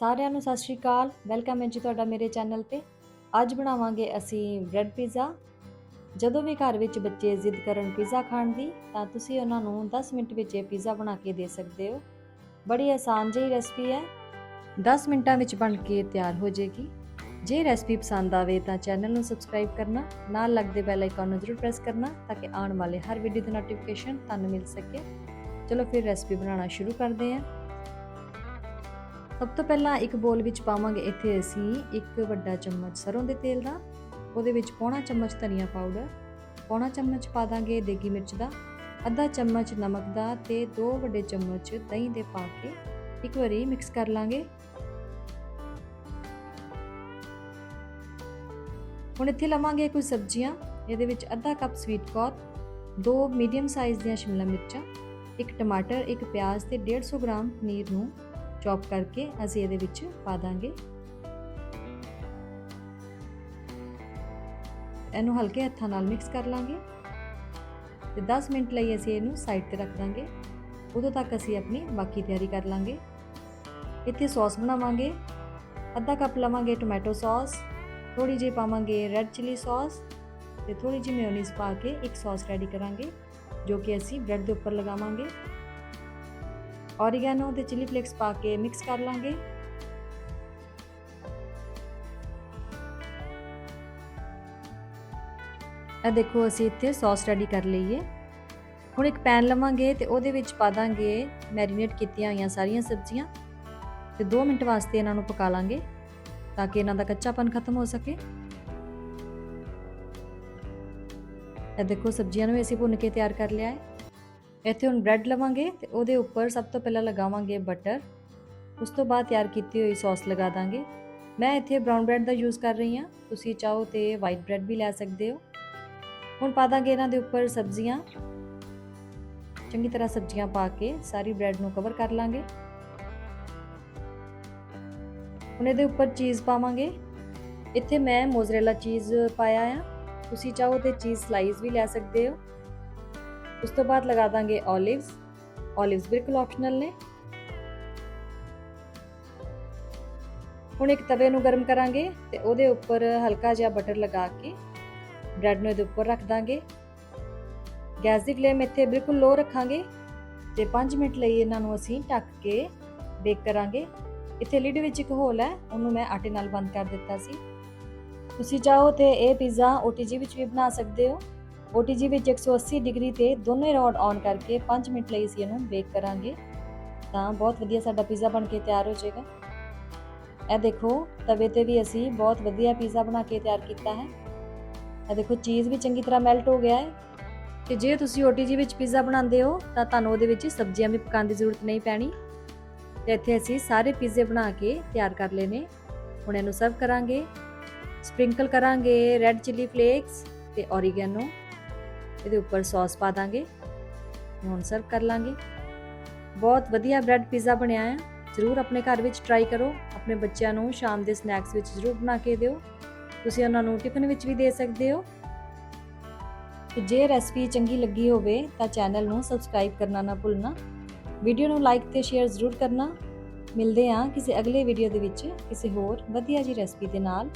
ਸਾਰਿਆਂ ਨੂੰ ਸਤਿ ਸ਼੍ਰੀ ਅਕਾਲ। ਵੈਲਕਮ ਹੈ ਜੀ ਤੁਹਾਡਾ ਮੇਰੇ ਚੈਨਲ ਤੇ। ਅੱਜ ਬਣਾਵਾਂਗੇ ਅਸੀਂ ਬ੍ਰੈਡ ਪੀਜ਼ਾ। ਜਦੋਂ ਵੀ ਘਰ ਵਿੱਚ ਬੱਚੇ ਜ਼ਿੱਦ ਕਰਨ ਪੀਜ਼ਾ ਖਾਣ ਦੀ, ਤਾਂ ਤੁਸੀਂ ਉਹਨਾਂ ਨੂੰ 10 ਮਿੰਟ ਵਿੱਚ ਇਹ ਪੀਜ਼ਾ ਬਣਾ ਕੇ ਦੇ ਸਕਦੇ ਹੋ। ਬੜੀ ਆਸਾਨ ਜਿਹੀ ਰੈਸਪੀ ਹੈ। 10 ਮਿੰਟਾਂ ਵਿੱਚ ਬਣ ਕੇ ਤਿਆਰ ਹੋ ਜਾਏਗੀ। ਜੇ ਰੈਸਪੀ ਪਸੰਦ ਆਵੇ ਤਾਂ ਚੈਨਲ ਨੂੰ ਸਬਸਕ੍ਰਾਈਬ ਕਰਨਾ, ਨਾਲ ਲੱਗਦੇ ਬੈਲ ਆਈਕਨ ਨੂੰ ਜ਼ਰੂਰ ਪ੍ਰੈਸ ਕਰਨਾ, ਤਾਂ ਕਿ ਆਉਣ ਵਾਲੇ ਹਰ ਵੀਡੀਓ ਦੀ ਨੋਟੀਫਿਕੇਸ਼ਨ ਤੁਹਾਨੂੰ ਮਿਲ ਸਕੇ। ਚਲੋ ਫਿਰ ਰੈਸਪੀ ਬਣਾਉਣਾ ਸ਼ੁਰੂ ਕਰਦੇ ਹਾਂ। ਸਭ ਤੋਂ ਪਹਿਲਾਂ ਇੱਕ ਬੋਲ ਵਿੱਚ ਪਾਵਾਂਗੇ ਇੱਥੇ ਅਸੀਂ ਇੱਕ ਵੱਡਾ ਚਮਚ ਸਰੋਂ ਦੇ ਤੇਲ ਦਾ, ਉਹਦੇ ਵਿੱਚ ਪੌਣਾ ਚਮਚ ਧਨੀਆ ਪਾਊਡਰ ਪੌਣਾ ਚਮਚ ਪਾ ਦਾਂਗੇ ਦੇਗੀ ਮਿਰਚ ਦਾ, ਅੱਧਾ ਚਮਚ ਨਮਕ ਦਾ ਤੇ ਦੋ ਵੱਡੇ ਚਮਚ ਦਹੀਂ ਦੇ ਪਾ ਕੇ ਇੱਕ ਵਾਰੀ ਮਿਕਸ ਕਰ ਲਾਂਗੇ। ਹੁਣ ਇੱਥੇ ਲਵਾਂਗੇ ਕੁਝ ਸਬਜ਼ੀਆਂ, ਇਹਦੇ ਵਿੱਚ ਅੱਧਾ ਕੱਪ ਸਵੀਟ ਕੋਰਨ ਦੋ ਮੀਡੀਅਮ ਸਾਈਜ਼ ਦੀਆਂ ਸ਼ਿਮਲਾ ਮਿਰਚਾਂ, ਇੱਕ ਟਮਾਟਰ, ਇੱਕ ਪਿਆਜ਼ ਤੇ 150 ਗ੍ਰਾਮ ਪਨੀਰ ਨੂੰ ਚੌਪ ਕਰਕੇ ਅਸੀਂ ਇਹਦੇ ਵਿੱਚ ਪਾ ਦਾਂਗੇ। ਇਹਨੂੰ ਹਲਕੇ ਹੱਥਾਂ ਨਾਲ ਮਿਕਸ ਕਰ ਲਾਂਗੇ ਤੇ 10 ਮਿੰਟ ਲਈ ਅਸੀਂ ਇਹਨੂੰ ਸਾਈਡ ਤੇ ਰੱਖ ਦਾਂਗੇ। ਉਦੋਂ ਤੱਕ ਅਸੀਂ ਆਪਣੀ ਬਾਕੀ ਤਿਆਰੀ ਕਰ ਲਾਂਗੇ। ਇੱਥੇ ਸੌਸ ਬਣਾਵਾਂਗੇ। ਅੱਧਾ ਕੱਪ ਲਵਾਂਗੇ ਟੋਮੈਟੋ ਸੌਸ ਥੋੜੀ ਜਿਹੀ ਪਾਵਾਂਗੇ ਰੈੱਡ ਚਿਲੀ ਸੌਸ ਤੇ ਥੋੜੀ ਜਿਹੀ ਮੇਯੋਨੀਜ਼ ਪਾ ਕੇ ਇੱਕ ਸੌਸ ਰੈਡੀ ਕਰਾਂਗੇ, ਜੋ ਕਿ ਅਸੀਂ ਬ੍ਰੈਡ ਦੇ ਉੱਪਰ ਲਗਾਵਾਂਗੇ। ਔਰੀਗੈਨੋ ਤੇ ਚਿਲੀ ਫਲੇਕਸ ਪਾ ਕੇ ਮਿਕਸ ਕਰ ਲਾਂਗੇ। ਇਹ ਦੇਖੋ, ਅਸੀਂ ਇੱਥੇ ਸੌਸ ਰੈਡੀ ਕਰ ਲਈਏ ਹੁਣ ਇੱਕ ਪੈਨ ਲਵਾਂਗੇ ਤੇ ਉਹਦੇ ਵਿੱਚ ਪਾ ਦਾਂਗੇ ਮੈਰੀਨੇਟ ਕੀਤੀਆਂ ਹੋਈਆਂ ਸਾਰੀਆਂ ਸਬਜ਼ੀਆਂ। ਤੇ 2 ਮਿੰਟ ਵਾਸਤੇ ਇਹਨਾਂ ਨੂੰ ਪਕਾ ਲਾਂਗੇ ਤਾਂ ਕਿ ਇਹਨਾਂ ਦਾ ਕੱਚਾਪਨ ਖਤਮ ਹੋ ਸਕੇ। ਇਹ ਦੇਖੋ, ਸਬਜ਼ੀਆਂ ਨੂੰ ਅਸੀਂ ਭੁੰਨ ਕੇ ਤਿਆਰ ਕਰ ਲਿਆ ਹੈ ਇੱਥੇ ਹੁਣ ਬ੍ਰੈਡ ਲਵਾਂਗੇ ਤੇ ਉਹਦੇ ਉੱਪਰ ਸਭ ਤੋਂ ਪਹਿਲਾਂ ਲਗਾਵਾਂਗੇ ਬਟਰ ਉਸ ਤੋਂ ਬਾਅਦ ਤਿਆਰ ਕੀਤੀ ਹੋਈ ਸੌਸ ਲਗਾ ਦਾਂਗੇ। ਮੈਂ ਇੱਥੇ ਬ੍ਰਾਊਨ ਬ੍ਰੈਡ ਦਾ ਯੂਜ਼ ਕਰ ਰਹੀ ਹਾਂ। ਤੁਸੀਂ ਚਾਹੋ ਤੇ ਵਾਈਟ ਬ੍ਰੈਡ ਵੀ ਲੈ ਸਕਦੇ ਹੋ। ਹੁਣ ਪਾ ਦਾਂਗੇ ਇਹਨਾਂ ਦੇ ਉੱਪਰ ਸਬਜ਼ੀਆਂ। ਚੰਗੀ ਤਰ੍ਹਾਂ ਸਬਜ਼ੀਆਂ ਪਾ ਕੇ ਸਾਰੀ ਬ੍ਰੈਡ ਨੂੰ ਕਵਰ ਕਰ ਲਾਂਗੇ। ਹੁਣ ਇਹਦੇ ਉੱਪਰ ਚੀਜ਼ ਪਾਵਾਂਗੇ। ਇੱਥੇ ਮੈਂ ਮੋਜ਼ਰੇਲਾ ਚੀਜ਼ ਪਾਇਆ ਆ। ਤੁਸੀਂ ਚਾਹੋ ਤੇ ਚੀਜ਼ ਸਲਾਈਸ ਵੀ ਲੈ ਸਕਦੇ ਹੋ। ਉਸ ਤੋਂ ਬਾਅਦ ਲਗਾ ਦਾਂਗੇ 올ਿਵਸ 올ਿਵਸ ਬਿਲਕੁਲ ਆਪਸ਼ਨਲ ਨੇ। ਹੁਣ ਇੱਕ ਤਵੇ ਨੂੰ ਗਰਮ ਕਰਾਂਗੇ ਤੇ ਉਹਦੇ ਉੱਪਰ ਹਲਕਾ ਜਿਹਾ ਬਟਰ ਲਗਾ ਕੇ ਬ੍ਰੈਡ ਨੂੰ ਇਹਦੇ ਉੱਪਰ ਰੱਖ ਦਾਂਗੇ। ਗੈਸ ਦੀ ਫਲੇਮ ਇੱਥੇ ਬਿਲਕੁਲ ਲੋ ਰੱਖਾਂਗੇ ਤੇ 5 ਮਿੰਟ ਲਈ ਇਹਨਾਂ ਨੂੰ ਅਸੀਂ ਢੱਕ ਕੇ ਬੇਕ ਕਰਾਂਗੇ। ਇੱਥੇ ਲਿਡ ਵਿੱਚ ਇੱਕ ਹੋਲ ਹੈ, ਉਹਨੂੰ ਮੈਂ ਆਟੇ ਨਾਲ ਬੰਦ ਕਰ ਦਿੱਤਾ ਸੀ। ਤੁਸੀਂ ਚਾਹੋ ਤੇ ਇਹ ਪੀਜ਼ਾ OTG ਵਿੱਚ ਵੀ ਬਣਾ ਸਕਦੇ ਹੋ। OTG ਵਿੱਚ 180 ਡਿਗਰੀ ਤੇ ਦੋਨੇ ਰੋਡ ਔਨ ਕਰਕੇ 5 ਮਿੰਟ ਲਈ ਅਸੀਂ ਇਹਨੂੰ ਬੇਕ ਕਰਾਂਗੇ। ਤਾਂ ਬਹੁਤ ਵਧੀਆ ਸਾਡਾ ਪੀਜ਼ਾ ਬਣ ਕੇ ਤਿਆਰ ਹੋ ਜਾਏਗਾ। ਇਹ ਦੇਖੋ, ਤਵੇ ਤੇ ਵੀ ਅਸੀਂ ਬਹੁਤ ਵਧੀਆ ਪੀਜ਼ਾ ਬਣਾ ਕੇ ਤਿਆਰ ਕੀਤਾ ਹੈ। ਇਹ ਦੇਖੋ, ਚੀਜ਼ ਵੀ ਚੰਗੀ ਤਰ੍ਹਾਂ ਮੈਲਟ ਹੋ ਗਿਆ ਹੈ। ਤੇ ਜੇ ਤੁਸੀਂ OTG ਵਿੱਚ ਪੀਜ਼ਾ ਬਣਾਉਂਦੇ ਹੋ, ਤਾਂ ਤੁਹਾਨੂੰ ਉਹਦੇ ਵਿੱਚ ਸਬਜ਼ੀਆਂ ਵੀ ਪਕਾਉਣ ਦੀ ਜ਼ਰੂਰਤ ਨਹੀਂ ਪੈਣੀ। ਤੇ ਇੱਥੇ ਅਸੀਂ ਸਾਰੇ ਪੀਜ਼ੇ ਬਣਾ ਕੇ ਤਿਆਰ ਕਰ ਲਏ ਨੇ। ਹੁਣ ਇਹਨੂੰ ਸਰਵ ਕਰਾਂਗੇ। ਸਪ੍ਰਿੰਕਲ ਕਰਾਂਗੇ, ਰੈੱਡ ਚਿੱਲੀ ਫਲੇਕਸ ਤੇ ਔਰੀਗੈਨੋ। ਇਹਦੇ ਉੱਪਰ ਸੌਸ ਪਾ ਦਾਂਗੇ। ਹੁਣ ਸਰਵ ਕਰ ਲਾਂਗੇ। ਬਹੁਤ ਵਧੀਆ ਬ੍ਰੈਡ ਪੀਜ਼ਾ ਬਣਿਆ ਹੈ ਜ਼ਰੂਰ ਆਪਣੇ ਘਰ ਵਿੱਚ ਟਰਾਈ ਕਰੋ। ਆਪਣੇ ਬੱਚਿਆਂ ਨੂੰ ਸ਼ਾਮ ਦੇ ਸਨੈਕਸ ਵਿੱਚ ਜ਼ਰੂਰ ਬਣਾ ਕੇ ਦਿਓ। ਤੁਸੀਂ ਉਹਨਾਂ ਨੂੰ ਟਿਫਨ ਵਿੱਚ ਵੀ ਦੇ ਸਕਦੇ ਹੋ। ਤੇ ਜੇ ਰੈਸਪੀ ਚੰਗੀ ਲੱਗੀ ਹੋਵੇ ਤਾਂ ਚੈਨਲ ਨੂੰ ਸਬਸਕ੍ਰਾਈਬ ਕਰਨਾ ਨਾ ਭੁੱਲਣਾ। ਵੀਡੀਓ ਨੂੰ ਲਾਈਕ ਤੇ ਸ਼ੇਅਰ ਜ਼ਰੂਰ ਕਰਨਾ। ਮਿਲਦੇ ਹਾਂ ਕਿਸੇ ਅਗਲੇ ਵੀਡੀਓ ਦੇ ਵਿੱਚ ਕਿਸੇ ਹੋਰ ਵਧੀਆ ਜੀ ਰੈਸਪੀ ਦੇ ਨਾਲ।